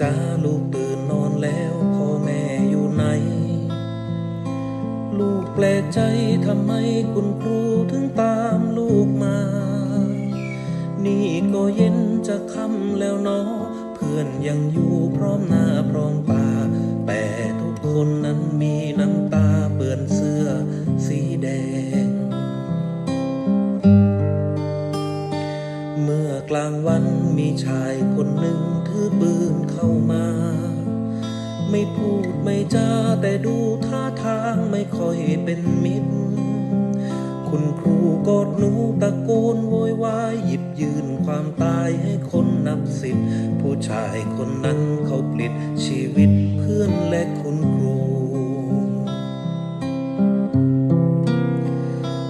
จ้าลูกตื่นนอนแล้วพ่อแม่อยู่ไหน ลูกแปลกใจทำไมคุณครูถึงตามลูกมา นี่ก็เย็นจะค่ำแล้วเนาะเพื่อนยังอยู่พร้อมหน้าพร้อมตาแต่ทุกคนนั้นมีน้ำตาเปื้อนเสื้อสีแดง เมื่อกลางวันมีชายคนหนึ่ง ถือปืนเข้ามา ไม่พูดไม่จาแต่ดูท่าทางไม่ค่อยเป็นมิตร คุณครูกอดหนูตะโกนโวยวายหยิบยืนความตายให้คนนับสิบ ผู้ชายคนนั้นเขาปลิดชีวิตเพื่อนและคุณครู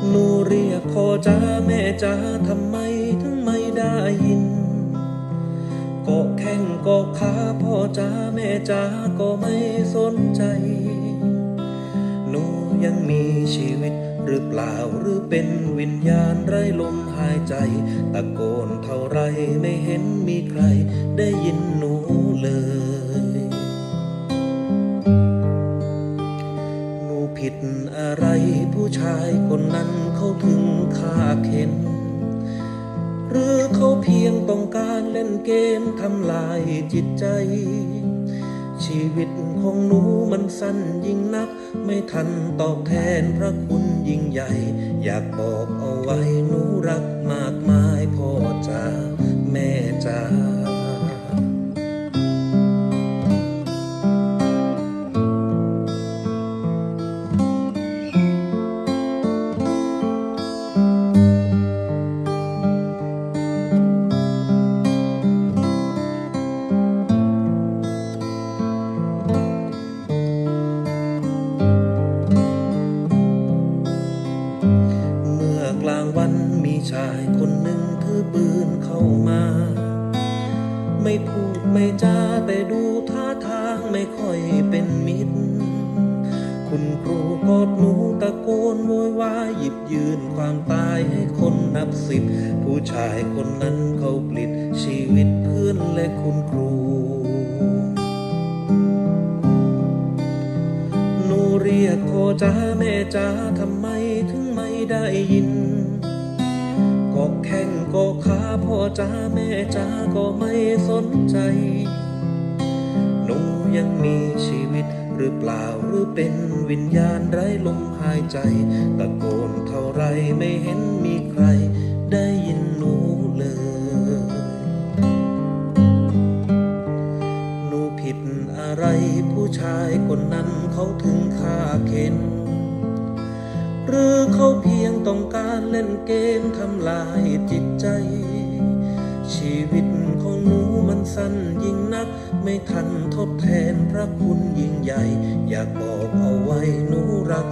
หนูเรียกพ่อจ้าแม่จ้าทำไมถึงไม่ได้ยิน ก็แข้งก็ขาพ่อจ้าแม่จ้าก็ไม่สนใจหนูยังมีชีวิตหรือเปล่าหรือเป็นวิญญาณไร้ลมหายใจ ตะโกนเท่าไรไม่เห็นมีใครได้ยินหนูเลย หนูผิดอะไรผู้ชายคนนั้นเขาถึงฆ่าเข็น หรือเขาเพียงต้องการเล่นเกมทำลายจิตใจ ชีวิตของหนูมันสั้นยิ่งนัก ไม่ทันตอบแทนพระคุณยิ่งใหญ่ อยากบอกเอาไว้ กลางวันมีชายคนหนึ่งถือปืนเข้ามา ไม่พูดไม่จาแต่ดูท่าทางไม่ค่อยเป็นมิตร คุณครูกอดหนูตะโกนโวยวายหยิบยืนความตายให้คนนับสิบ ผู้ชายคนนั้นเขาปลิดชีวิตเพื่อนและคุณครูหนูเรียกพ่อจ้าแม่จ้าทำไมถึงไม่ได้ยิน พ่อจ้าแม่จ้าก็ไม่สนใจ หนูยังมีชีวิตหรือเปล่าหรือเป็นวิญญาณไร้ลมหายใจ ตะโกนเท่าไรไม่เห็นมีใครได้ยินหนูเลย หนูผิดอะไรผู้ชายคนนั้นเขาถึงฆ่าเข็นหรือเขาเพียงต้องการเล่นเกมทำลายจิตใจ ชีวิตของหนูมันสั้นยิ่งนัก ไม่ทันทดแทนพระคุณยิ่งใหญ่ อยากบอกเอาไว้หนูรัก